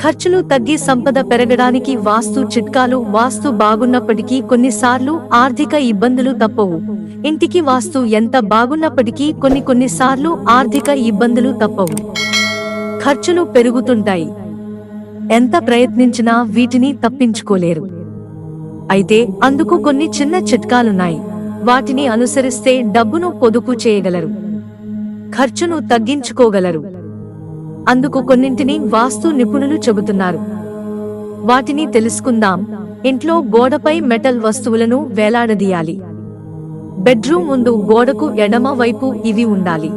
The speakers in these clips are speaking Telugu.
ఖర్చులు తగ్గి సంపద పెరగడానికి వాస్తు చిట్కాలు వాస్తు బాగున్నప్పటికీ కొన్నిసార్లు ఆర్థిక ఇబ్బందులు తప్పవు. ఇంటికి వాస్తు ఎంత బాగున్నప్పటికీ కొన్ని కొన్నిసార్లు ఆర్థిక ఇబ్బందులు తప్పవు. ఖర్చులు పెరుగుతుంటాయి. ఎంత ప్రయత్నించినా వీటిని తప్పించుకోలేరు. అయితే అందుకు కొన్ని చిన్న చిట్కాలున్నాయి. వాటిని అనుసరిస్తే డబ్బును పొదుపు చేయగలరు. ఖర్చును తగ్గించుకోగలరు. అందుకు కొన్నింటిని వాస్తు నిపుణులు చెబుతున్నారు. వాటిని తెలుసుకుందాం. ఇంట్లో గోడపై మెటల్ వస్తువులను వేలాడదీయాలి. బెడ్రూమ్ ముందు గోడకు ఎడమ వైపు ఇవి ఉండాలి.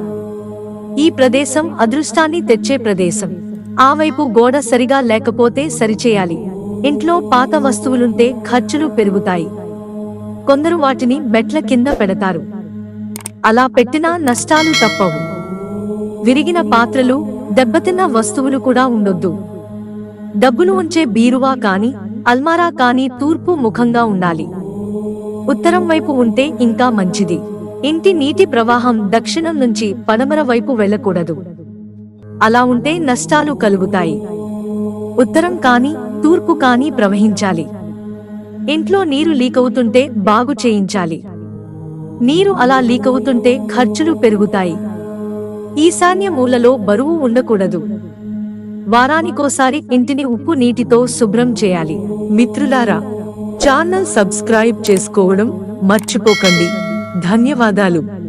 ఈ ప్రదేశం అదృష్టాన్ని తెచ్చే ప్రదేశం. ఆ వైపు గోడ సరిగా లేకపోతే సరిచేయాలి. ఇంట్లో పాత వస్తువులుంటే ఖర్చులు పెరుగుతాయి. కొందరు వాటిని మెట్ల కింద పెడతారు. అలా పెట్టినా నష్టాలు తప్పవు. విరిగిన పాత్రలు దెబ్బతిన్న వస్తువులు కూడా ఉండొద్దు. డబ్బులు ఉంచే బీరువా కాని అల్మారా కాని తూర్పు ముఖంగా ఉండాలి. ఉత్తరం వైపు ఉంటే ఇంకా మంచిది. ఇంటి నీటి ప్రవాహం దక్షిణం నుంచి పడమర వైపు వెళ్ళకూడదు. అలా ఉంటే నష్టాలు కలుగుతాయి. ఉత్తరం కాని తూర్పు కాని ప్రవహించాలి. ఇంట్లో నీరు లీకవుతుంటే బాగు చేయించాలి. నీరు అలా లీకవుతుంటే ఖర్చులు పెరుగుతాయి. ఈశాన్య మూలలో బరువు ఉండకూడదు. వారానికోసారి ఇంటిని ఉప్పు నీటితో శుభ్రం చేయాలి. మిత్రులారా ఛానల్ సబ్స్క్రైబ్ చేసుకోవడం మర్చిపోకండి. ధన్యవాదాలు.